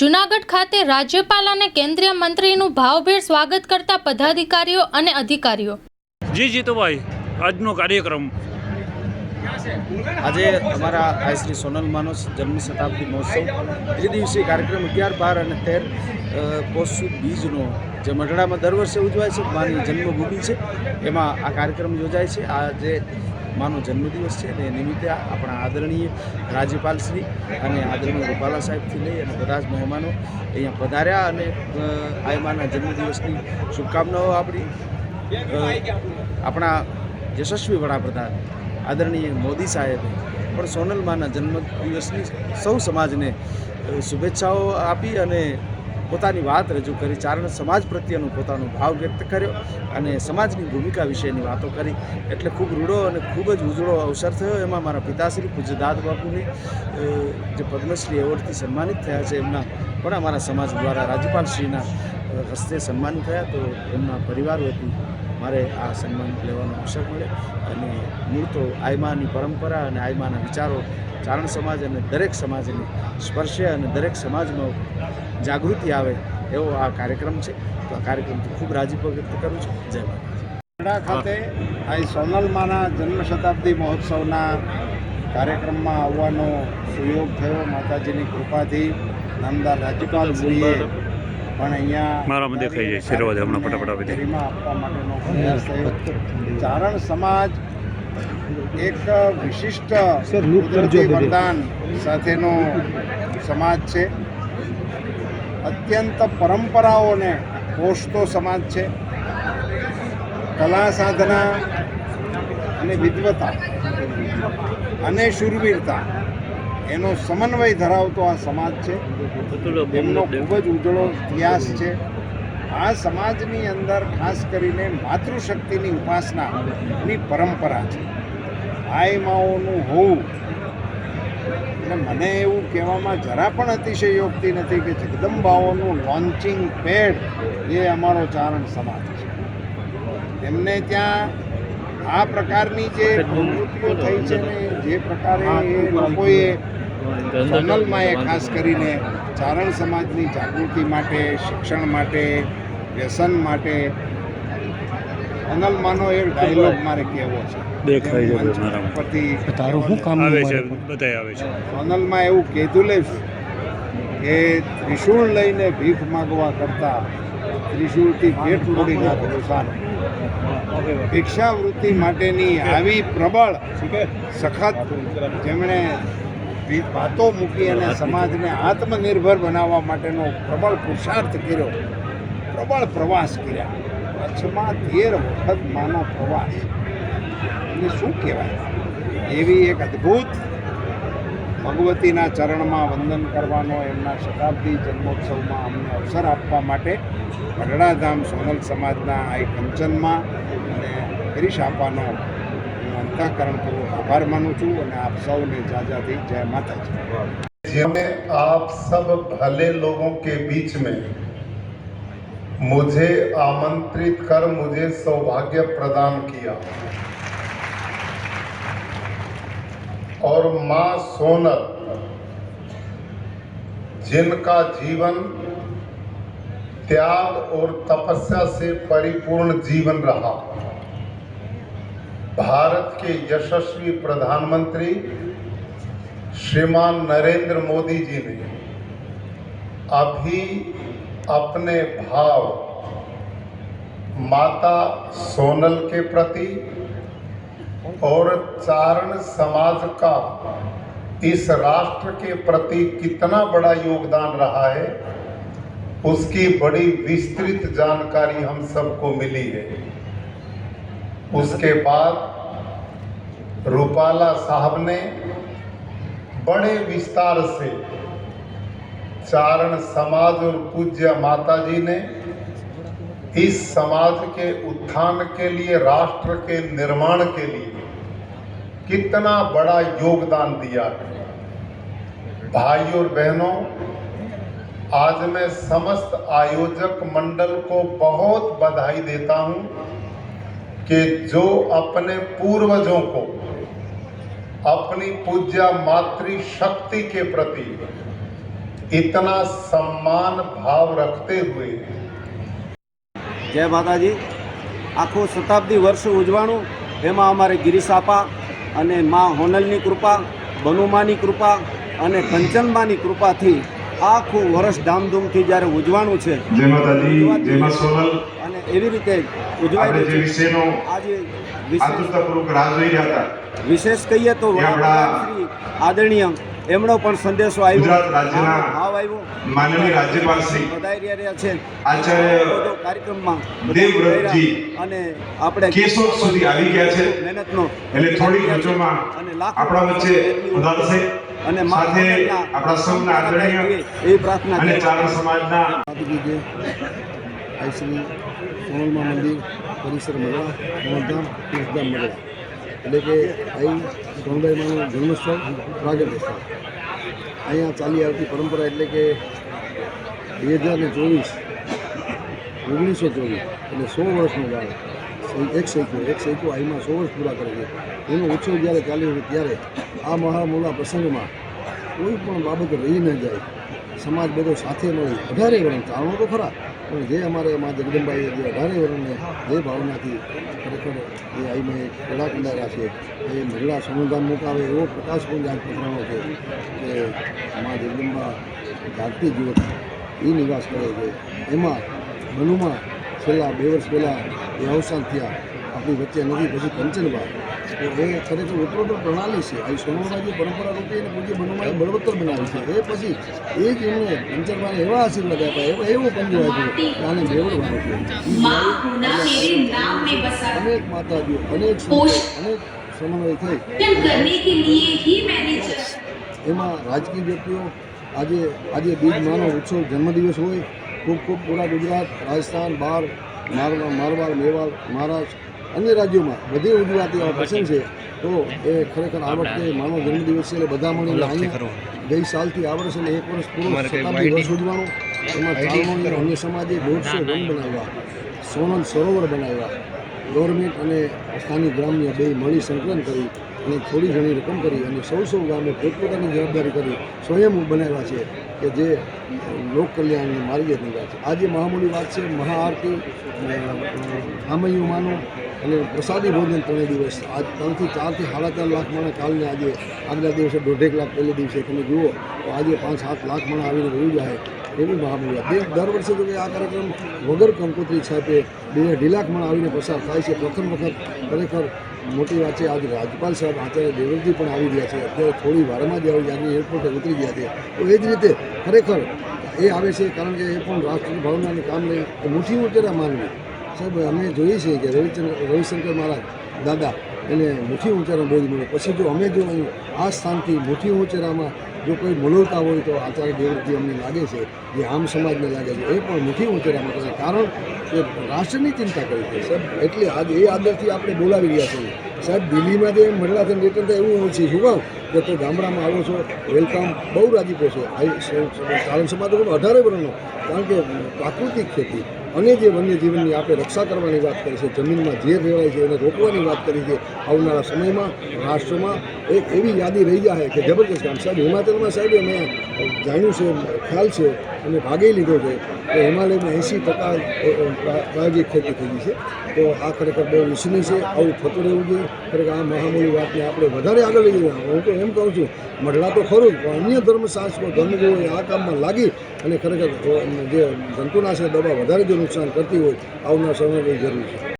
જૂનાગઢ ખાતે રાજ્યપાલ અને કેન્દ્રીય મંત્રીનું ભાવભેર સ્વાગત કરતા પદાધિકારીઓ અને અધિકારીઓ. જી જીતુભાઈ આજનો કાર્યક્રમ. આજે અમારા આઈ શ્રી સોનલ માનો જન્મ શતાબ્દી મહોત્સવ. ત્રિદિવસીય કાર્યક્રમ અગિયાર બાર અને તેર પોષ બીજનો જે મઢડામાં દર વર્ષે ઉજવાય છે માની જન્મભૂમિ છે. એમાં આ કાર્યક્રમ યોજાય છે. આ જે માનો જન્મદિવસ છે અને એ નિમિત્તે આપણા આદરણીય રાજ્યપાલશ્રી અને આદરણીય રૂપાલા સાહેબથી લઈ અને બધા જ મહેમાનો અહીંયા પધાર્યા અને આયમાના માના જન્મદિવસની શુભકામનાઓ આપણી. આપણા યશસ્વી વડાપ્રધાન આદરણીય મોદી સાહેબે પણ સોનલમાના જન્મદિવસની સૌ સમાજને શુભેચ્છાઓ આપી અને પોતાની વાત રજૂ કરી, ચારણ સમાજ પ્રત્યેનો પોતાનો ભાવ વ્યક્ત કર્યો અને સમાજની ભૂમિકા વિશેની વાતો કરી. એટલે ખૂબ રૂડો અને ખૂબ જ ઉજળો અવસર થયો. એમાં મારા પિતાશ્રી પૂજ્ય દાદ બાપુને જે પદ્મશ્રી એવોર્ડથી સન્માનિત થયા છે, એમના પણ અમારા સમાજ દ્વારા રાજ્યપાલશ્રીના હસ્તે સન્માન થયા. તો એમના પરિવાર વતી મારે આ સન્માન લેવાનો અવસર મળે અને મૂળ તો આયમાની પરંપરા અને આયમાના વિચારો ચારણ સમાજ અને દરેક સમાજને સ્પર્શે અને દરેક સમાજમાં જાગૃતિ આવે એવો આ કાર્યક્રમ છે. તો આ કાર્યક્રમથી ખૂબ રાજીપો વ્યક્ત કરું છું. જય માતા ખાતે આ સોનલમાના જન્મ શતાબ્દી મહોત્સવના કાર્યક્રમમાં આવવાનો સુયોગ થયો. માતાજીની કૃપાથી નામદાર રાજ્યપાલશ્રીએ પણ અહીંયા મારામાં દેખાઈ જાય છે. રોજ હમણાં ફટાફટ. આપવા માટેનો ચારણ સમાજ એક વિશિષ્ટ કુદરતી વરદાન સાથેનો સમાજ છે અત્યંત પરંપરાઓને પોષતો સમાજ છે કલા સાધના અને વિદ્વતા અને શૂરવીરતા એનો સમન્વય ધરાવતો આ સમાજ છે. એમનો ખૂબ જ ઉજળો ઇતિહાસ છે. આ સમાજની અંદર ખાસ કરીને માતૃશક્તિની ઉપાસનાની પરંપરા છે. આઈ માઓનું હોવું એટલે મને એવું કહેવામાં જરા પણ અતિશયોક્તિ નથી કે જગદંબાઓનું લોન્ચિંગ પેડ એ અમારો ચારણ સમાજ છે. એમને ત્યાં આ પ્રકારની જે પ્રવૃત્તિઓ થઈ છે ને જે પ્રકારે એ લોકોએ જનરલમાં એ ખાસ કરીને ચારણ સમાજની જાગૃતિ માટે શિક્ષણ માટે વ્યસન માટે અનલમાંનો એક ડાયલોગ મારે કહેવો છે. દેખાય છે પરથી તારું શું કામ આવે છે બધાય આવે છે. સોનલમાં એવું કહેતું લઈશ કે ત્રિશૂળ લઈને ભીખ માગવા કરતા ત્રિશૂળથી પેટ તોડી નાખવું સારું. ભિક્ષાવૃત્તિ માટેની આવી પ્રબળ સખત જેમણે વાતો મૂકી અને સમાજને આત્મનિર્ભર બનાવવા માટેનો પ્રબળ પુરુષાર્થ કર્યો. પ્રબળ પ્રવાસ કર્યા. કચ્છમાં તેર વખત માનો પ્રવાસ. એને શું કહેવાય? એવી એક અદ્ભુત ભગવતીના ચરણમાં વંદન કરવાનો એમના શતાબ્દી જન્મોત્સવમાં અમને અવસર આપવા માટે ગઢડાધામ સોનલ સમાજના આ કંચનમાં અને હરીશ આપવાનો હું અંતઃકરણપૂર્વક આભાર માનું છું અને આપ સૌને જાજાથી જય માતાજી जिन्होंने आप सब भले लोगों के बीच में मुझे आमंत्रित कर मुझे सौभाग्य प्रदान किया और मां सोनल जिनका जीवन त्याग और तपस्या से परिपूर्ण जीवन रहा भारत के यशस्वी प्रधानमंत्री श्रीमान नरेंद्र मोदी जी ने अभी अपने भाव माता सोनल के प्रति और चारण समाज का इस राष्ट्र के प्रति कितना बड़ा योगदान रहा है, उसकी बड़ी विस्तृत जानकारी हम सबको मिली है। उसके बाद रूपाला साहब ने बड़े विस्तार से चारण समाज और पूज्य माता जी ने इस समाज के उत्थान के लिए, राष्ट्र के निर्माण के लिए कितना बड़ा योगदान दिया। है भाई और बहनों, आज मैं समस्त आयोजक मंडल को बहुत बधाई देता हूँ। कि जो अपने पूर्वजों को अपनी पूज्य मातृ शक्ति के प्रति इतना सम्मान भाव रखते हुए જય માતાજી આખું શતાબ્દી વર્ષ ઉજવાણું એમાં અમારે ગિરીસાપા અને મા હોનલની કૃપા બનુમાની કૃપા અને કંચનમાની કૃપાથી આખું વર્ષ ધામધૂમથી જ્યારે ઉજવાનું છે અને એવી રીતે ઉજવાઈ રહ્યું છે. આજે વિશેષ રાહ જોઈ રહ્યા હતા. વિશેષ કહીએ તો શ્રી આદરણીય એમનો પણ સંદેશો આવ્યો. ગુજરાત રાજ્યના ભાવ આવ્યો. માનનીય રાજ્યપાલ શ્રી બધાઈ રહ્યા છે. આચાર્ય કાર્યક્રમમાં દેવવ્રતજી. અને આપણે કેશોદ સુધી આવી ગયા છે. મહેનતનો એટલે થોડી વચ્ચોમાં આપણા વચ્ચે પધારશે અને સાથે આપણા સૌના આદરણીય એ પ્રાર્થના અને. ચારણ સમાજના શ્રી સોનલમા મંદિર પરિસર મળવા મોહનધામ તીર્થધામ મળવા એટલે કે અહીં સોનભાઈ માનું જન્મસ્થળ પ્રાગટ્ય સ્થળ અહીંયા ચાલી આવતી પરંપરા એટલે કે બે હજાર ને ચોવીસ ઓગણીસો ચોવીસ એટલે સો વર્ષનો ગાળો. એક સૈકો એક સૈકો આઈમાં સો વર્ષ પૂરા કરે છે. એનો ઉત્સવ જ્યારે ચાલ્યો હોય ત્યારે આ મહામૂલા પ્રસંગમાં કોઈ પણ બાબત રહી ન જાય. સમાજ બધો સાથે મળી અઢારે વર્ણ ચારણો તો ખરા, પણ જે અમારે મા જગદંબાઈએ જે અઢારે વર્ણને જે ભાવનાથી ખરેખર એ આઈમાં એક કડા કંડારા છે, એ મહિલા સમુદાન મુકાવે એવો પ્રકાશ પણ જાત પથરાણો છે કે મા જગદંબા જાગતી જ્યોત એ નિવાસ કરે છે. એમાં મનુમાં છેલ્લા બે વર્ષ પહેલાં એ અવસાન થયા આપણી વચ્ચે નથી પછી કંચનબા એ ખરેખર ઓટોટો પ્રણાલી છે. એ સોનોવાજી પરંપરા રૂપે એને પૂજ્ય બનવામાં બળવત્તર બનાવી છે. એ પછી એ જ એમને કંચનબાને એવા આશીર્વાદ આપ્યા એવો એવો પંજો આપ્યો આને બેવડ માનો અનેક માતાજીઓ અનેક અનેક સમન્વય થઈ. એમાં રાજકીય વ્યક્તિઓ આજે આજે બીજ માનો ઉત્સવ જન્મદિવસ હોય. ખૂબ ખૂબ પૂરા ગુજરાત રાજસ્થાન બહાર મારવા મારવાડ મેવાડ મહારાષ્ટ્ર અન્ય રાજ્યોમાં બધે ઉજવાતી આ પ્રસંગ છે. તો એ ખરેખર આ વખતે માનવ જન્મદિવસ છે એટલે બધા મળીને અહીંયા ગઈ સાલથી આ વર્ષ એટલે એક વર્ષ પૂરો શતાબ્દી વર્ષ ઉજવાનો એમાં ચારણોએ અન્ય સમાજે દોઢસો વન બનાવ્યા. સોનલ સરોવર બનાવ્યા. ગવર્મેન્ટ અને સ્થાનિક ગ્રામ્ય બે મળી સંકલન કરી અને થોડી ઘણી રકમ કરી અને સૌ સૌ ગામે પોતપોતાની જવાબદારી કરી સ્વયં બનાવ્યા છે. કે જે લોક કલ્યાણની માર્ગીયની વાત છે. આજે મહામૂલી વાત છે મહાઆરતી આમૈયું માનું અને પ્રસાદી ભોજન ત્રણેય દિવસ. આજ ત્રણથી ચારથી સાડા ચાર લાખ માણસ કાલને આજે આગલા દિવસે દોઢેક લાખ પહેલે દિવસે. તમે જુઓ, તો આજે પાંચ સાત લાખ માણસ આવીને વયું જાય એવી મહામૂલી વાત. દર વર્ષે કે આ કાર્યક્રમ વગર કંકોત્રી છાપે બે અઢી લાખ માણસ આવીને પસાર થાય છે. પ્રથમ વખત ખરેખર મોટી વાત છે. આજે રાજ્યપાલ સાહેબ આચાર્ય દેવજી પણ આવી રહ્યા છે. અત્યારે થોડી વારમાં જ આવી આજે એરપોર્ટે ઉતરી ગયા છે. તો એ જ રીતે ખરેખર એ આવે છે કારણ કે એ પણ રાષ્ટ્રીય ભાવનાને કામ લઈ મુઠ્ઠી ઉચેરા માનવી. સાહેબ, અમે જોઈએ છીએ કે રવિચંદ્ર રવિશંકર મહારાજ દાદા એને મુઠ્ઠી ઉંચેરા બોલી મળે પછી જો અમે જો આ સ્થાનથી મુઠ્ઠી ઉંચેરામાં જો કોઈ મલોલતા હોય તો આચાર્ય દેવજી અમને લાગે છે, જે આમ સમાજને લાગે છે, એ પણ મુઠ્ઠી ઉંચેરામાં કરે કારણ કે રાષ્ટ્રની ચિંતા કરી છે. સાહેબ, એટલે આજ એ આદરથી આપણે બોલાવી રહ્યા છીએ. સાહેબ, દિલ્હીમાં જે મહિલા થઈને રિટર્ન થાય એવું હોય છે. શું કહું કે તો ગામડામાં આવો છો વેલકમ બહુ રાજીપો છે. આ ચારણ સમાજ અઢારે વર્ષનો કારણ કે પ્રાકૃતિક ખેતી અને જે વન્યજીવનની આપણે રક્ષા કરવાની વાત કરી છે, જમીનમાં ઝેર રેવાય છે, એને રોકવાની વાત કરી છે, આવનારા સમયમાં, રાષ્ટ્રમાં એક એવી યાદી રહી જાય કે જબરજસ્ત કામ સાહેબ, હિમાચલમાં સાહેબ મેં જાણ્યું છે, ખ્યાલ છે અને ભાગે લીધો છે. તો હિમાલયમાં એંસી ટકા પ્રાયોગિક ખેતી થઈ ગઈ છે. તો આ ખરેખર બહુ વિશ્વની છે, આવું થતું રહેવું જોઈએ. ખરેખર આ મહામૂલી વાતને આપણે વધારે આગળ લઈ જઈએ. હું તો એમ કહું છું, મઢલા તો ખરું, પણ અન્ય ધર્મશાસ્ત્રો ધર્મગુરુઓ આ કામમાં લાગી અને ખરેખર જે જંતુનાશક દવા વધારે જો નુકસાન કરતી હોય, આવનાર સમયની જરૂર છે.